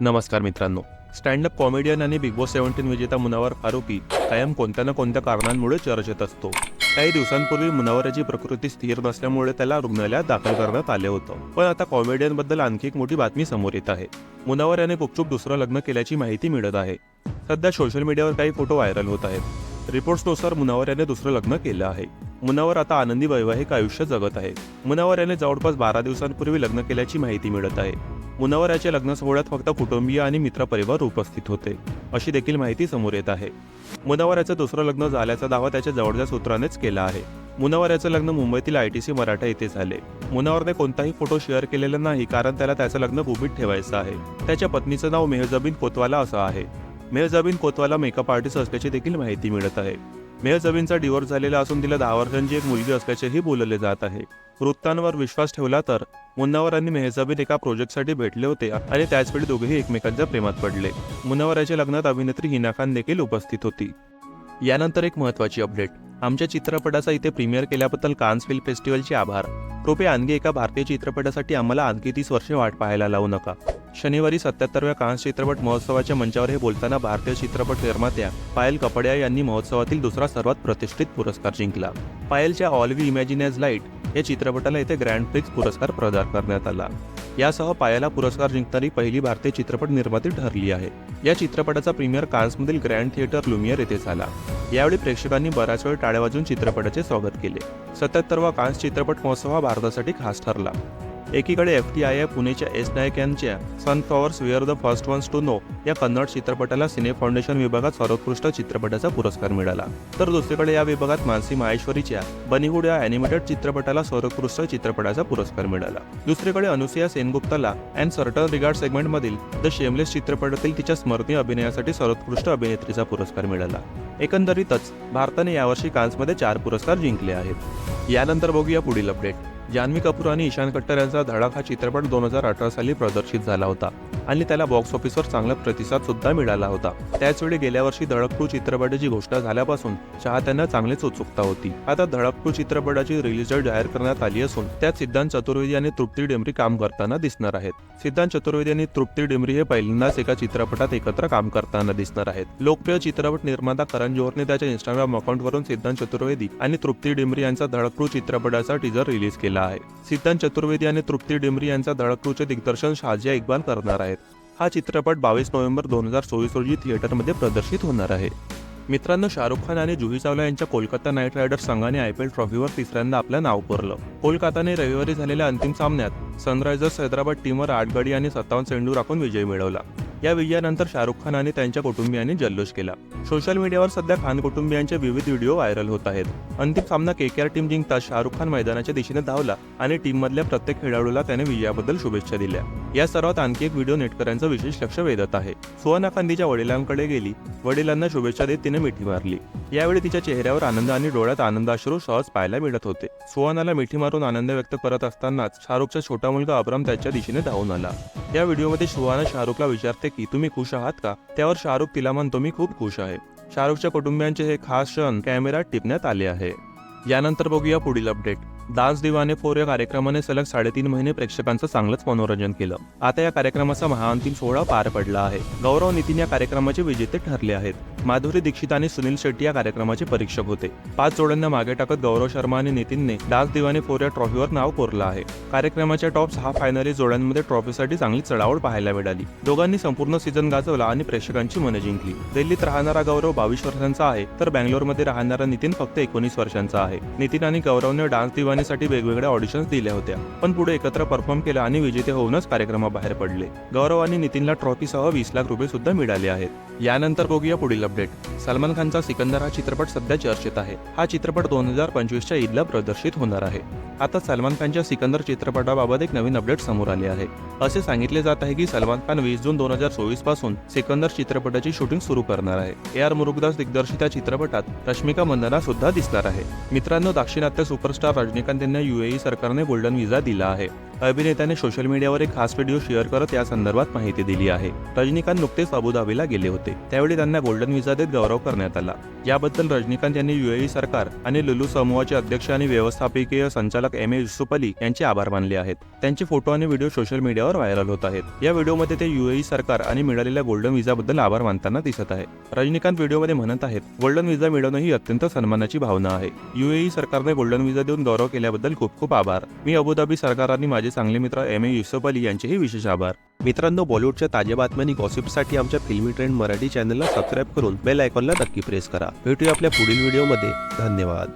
नमस्कार मित्रांनो. Stand up comedian आणि बिग बॉस सेव्हन्टीन विजेता मुनावर फारुकी कायम कोणत्या ना कोणत्या कारणांमुळे चर्चेत असतो? काही दिवसांपूर्वी मुनावराची प्रकृती स्थिर नसल्यामुळे त्याला रुग्णालयात दाखल करण्यात आले होतं. पण आता कॉमेडियनबद्दल आणखी एक मोठी बातमी समोर येत आहे. मुनावर याने गुपचूप दुसरं लग्न केल्याची माहिती मिळत आहे. सध्या सोशल मीडियावर काही फोटो व्हायरल होत आहेत. रिपोर्ट्सनुसार मुनावर याने दुसरं लग्न केलं आहे. मुनावर आता आनंदी वैवाहिक आयुष्य जगत आहे. मुनावर याने जवळपास बारा दिवसांपूर्वी लग्न केल्याची माहिती मिळत आहे. मुनावराच्या लग्न सोहळ्यात फक्त कुटुंबीय आणि मित्रपरिवार उपस्थित होते अशी देखील माहिती समोर येत आहे. मुनावर याचं दुसरं लग्न झाल्याचा दावा त्याच्या जवळच्या सूत्रानेच केला आहे. मुनावर याचं लग्न मुंबईतील आय टी सी मराठा येथे झाले. मुनावरने कोणताही फोटो शेअर केलेला नाही कारण त्याला त्याचं लग्न भूमीत ठेवायचं आहे. त्याच्या पत्नीचं नाव मेहजबीन कोतवाला असं आहे. मेहजबीन कोतवाला मेकअप आर्टिस्ट असल्याची देखील माहिती मिळत आहे. मेहजबीनचा डिवोर्स झालेला असून तिला दहा वर्षांची एक मुलगी असल्याचेही बोलले जात आहे. वृत्तांवर विश्वास ठेवला तर मुन्नावर आणि मेहजाबीन एका प्रोजेक्टसाठी भेटले होते आणि त्याचवेळी दोघेही एकमेकांच्या प्रेमात पडले. मुन्नावर याच्या लग्नात अभिनेत्री हिना खान देखील उपस्थित होती. यानंतर एक महत्वाची अपडेट. आमच्या चित्रपटाचा इथे प्रीमियर केल्याबद्दल कान्स फिल्म फेस्टिवलचे आभार. कृपया आणखी एका भारतीय चित्रपटासाठी आम्हाला आणखी तीस वर्षे वाट पाहायला लावू नका. शनिवारी सत्याहत्तरव्या कान्स चित्रपट महोत्सवाच्या मंचावर हे बोलताना भारतीय चित्रपट निर्मात्या पायल कपड्या यांनी महोत्सवातील दुसरा सर्वात प्रतिष्ठित पुरस्कार जिंकला. पायलच्या all we imagine as light या चित्रपटाला येथे ग्रँड प्रिक्स पुरस्कार प्रदान करण्यात आला. यासह पायाला पुरस्कार जिंकणारी पहिली भारतीय चित्रपट निर्माती ठरली आहे. या चित्रपटाचा प्रीमियर कान्समधील ग्रँड थिएटर लुमियर येथे झाला. यावेळी प्रेक्षकांनी बराच वेळ टाळ्या वाजून चित्रपटाचे स्वागत केले. सत्याहत्तरवा कान्स चित्रपट महोत्सव हा भारतासाठी खास ठरला. एकीकडे एफ टी आय पुणेच्या एस नायक यांच्या sunflowers were the first ones to know या कन्नड चित्रपटाला सिने फाउंडेशन विभागात सर्वोत्कृष्ट चित्रपटाचा पुरस्कार मिळाला. तर दुसरीकडे या विभागात मानसी माहेश्वरीच्या बनिवूड या अॅनिमेटेड चित्रपटाला सर्वोत्कृष्ट चित्रपटाचा पुरस्कार मिळाला. दुसरीकडे अनुसया सेनगुप्ताला अँड सर्टन रिगार्ड सेगमेंटमधील द शेमलेस चित्रपटातील तिच्या स्मरणीय अभिनयासाठी सर्वोत्कृष्ट अभिनेत्रीचा पुरस्कार मिळाला. एकंदरीतच भारताने यावर्षी कान्समध्ये चार पुरस्कार जिंकले आहेत. यानंतर बघूया पुढील अपडेट जान्हवी कपूर आणि ईशान कट्टर यांचा धडाका हा चित्रपट दोन हजार अठरा साली प्रदर्शित झाला होता. आणि त्याला बॉक्स ऑफिसवर चांगला प्रतिसाद सुद्धा मिळाला होता. त्याचवेळी गेल्या वर्षी धडक टू चित्रपटाची घोषणा झाल्यापासून चाहत्यांना चांगलीच उत्सुकता होती. आता धडक टू चित्रपटाची रिलीज डेट जाहीर करण्यात आली असून त्यात सिद्धांत चतुर्वेदी आणि तृप्ती डेमरी काम करताना दिसणार आहेत. सिद्धांत चतुर्वेदी आणि तृप्ती डेमरी हे पहिल्यांदाच एका चित्रपटात एकत्र काम करताना दिसणार आहेत. लोकप्रिय चित्रपट निर्माता करण जोहरने त्याच्या इंस्टाग्राम अकाउंटवरून सिद्धांत चतुर्वेदी आणि तृप्ती डेमरी यांचा धडक चित्रपटाचा टीजर रिलीज केला आहे. सिद्धांत चतुर्वेदी आणि तृप्ती डेमरी यांचा धडकटूचे दिग्दर्शन शाजिया इक्बाल करणार आहेत. हा चित्रपट बावीस नोव्हेंबर दोन हजार चोवीस रोजी थिएटरमध्ये प्रदर्शित होणार आहे. मित्रांनो शाहरुख खान आणि जुही चावला यांच्या कोलकाता नाईट रायडर्स संघाने आय पी एल ट्रॉफीवर तिसऱ्यांदा आपलं नाव कोरलं. कोलकाताने रविवारी झालेल्या अंतिम सामन्यात सनरायझर्स हैदराबाद टीमवर आठ गडी आणि सत्तावन्न चेंडू राखून विजय मिळवला. या विजयानंतर शाहरुख खान आणि त्यांच्या कुटुंबियांनी जल्लोष केला. सोशल मीडियावर सध्या खान कुटुंबियांचे विविध व्हिडिओ व्हायरल होत आहेत. अंतिम सामना केकेआर टीम जिंकता शाहरुख खान मैदानाच्या दिशेने धावला आणि टीममधल्या प्रत्येक खेळाडूला त्याने विजयाबद्दल शुभेच्छा दिल्या. या सर्वात आणखी एक व्हिडिओ नेटकऱ्यांचं विशेष लक्ष वेधत आहे. सुहाना खांदीच्या वडिलांकडे गेली. वडिलांना शुभेच्छा देत तिने मिठी मारली. यावेळी तिच्या चेहऱ्यावर आनंद आणि डोळ्यात आनंदाश्रू सहज पाहायला मिळत होते. सुहानाला मिठी मारून आनंद व्यक्त करत असतानाच शाहरुखचा छोटा मुलगा अब्राम त्याच्या दिशेने धावून आला. या व्हिडिओमध्ये सुहाना शाहरुखला विचारते की तुम्ही खुश आहात का? त्यावर शाहरुख तिला म्हणतो मी खूप खुश आहे. शाहरुखच्या कुटुंबियांचे हे खास क्षण कॅमेऱ्यात टिपण्यात आले आहे. यानंतर बघूया पुढील अपडेट. डान्स दिवाने फोर या कार्यक्रमाने सलग साडेतीन महिने प्रेक्षकांचं चांगलंच मनोरंजन केलं. आता या कार्यक्रमाचा महाअंतिम सोहळा पार पडला आहे. गौरव नितीन या कार्यक्रमाचे विजेते ठरले आहेत. माधुरी दीक्षित आणि सुनील शेट्टी या कार्यक्रमाचे परीक्षक होते. पाच जोड्यांना मागे टाकत गौरव शर्मा आणि नितीनने डास दिवाने फोर या ट्रॉफीवर नाव कोरलं आहे. कार्यक्रमाच्या टॉप सहा फायनली जोड्यांमध्ये ट्रॉफीसाठी चांगली चढावड पाहायला मिळाली. दोघांनी संपूर्ण सीझन गाजवला आणि प्रेक्षकांची मनं जिंकली. दिल्लीत राहणारा गौरव बावीस वर्षांचा आहे तर बँगलोरमध्ये राहणारा नितीन फक्त एकोणीस वर्षांचा आहे. नितीन आणि गौरवने डान्स दिवानीसाठी वेगवेगळ्या ऑडिशन्स दिल्या होत्या पण पुढे एकत्र परफॉर्म केला आणि विजेते होऊनच कार्यक्रमाबाहेर पडले. गौरव आणि नितीनला ट्रॉफीसह वीस लाख रुपये सुद्धा मिळाले आहेत. यानंतर बघूया पुढील अपडेट सलमान खानचा सिकंदर हा चित्रपट सध्या चर्चेत आहे. हा चित्रपट दोन हजार पंचवीसच्या ईदला प्रदर्शित होणार आहे. आता सलमान खानच्या सिकंदर चित्रपटाबाबत एक नवीन अपडेट समोर आले आहे. असे सांगितले जात आहे की सलमान खान वीस जून दोन हजार चोवीसपासून सिकंदर चित्रपटाची शूटिंग सुरू करणार आहे. ए आर मुरुगदास दिग्दर्शित या चित्रपटात रश्मिका मंदना सुद्धा दिसणार आहे. मित्रांनो दाक्षिणात्य सुपरस्टार रजनीकांत यांना युएई सरकारने गोल्डन व्हिसा दिला आहे. अभिनेत्याने सोशल मीडियावर एक खास व्हिडिओ शेअर करत या संदर्भात माहिती दिली आहे. रजनीकांत नुकतेच अबुधाबीला गेले होते. त्यावेळी त्यांना गोल्डन व्हिसा देत गौरव करण्यात आला. याबद्दल रजनीकांत यांनी युएई सरकार आणि लुलू समूहाचे अध्यक्ष आणि व्यवस्थापकीय संचालक एम ए युसुफ अली यांचे आभार मानले आहेत. त्यांचे फोटो आणि व्हिडिओ सोशल मीडियावर व्हायरल होत आहेत. या व्हिडिओमध्ये ते युएई सरकार आणि मिळालेल्या गोल्डन व्हिसाबद्दल आभार मानताना दिसत आहे. रजनीकांत व्हिडिओमध्ये म्हणत आहेत गोल्डन व्हिसा मिळवणं ही अत्यंत सन्मानाची भावना आहे. युएई सरकारने गोल्डन व्हिसा देऊन गौरव केल्याबद्दल खूप खूप आभार. मी अबुधाबी सरकार आणि माझे चांगले मित्र एम ए युसुफ अली यांचेही विशेष आभार. मित्रांनो बॉलिवूडच्या ताज्या बातम्या आणि गॉसिपसाठी आमच्या फिल्मी ट्रेंड मराठी चॅनलला सबस्क्राईब करून बेल आयकॉनला नक्की प्रेस करा. भेटूया आपल्या पुढील व्हिडिओमध्ये धन्यवाद.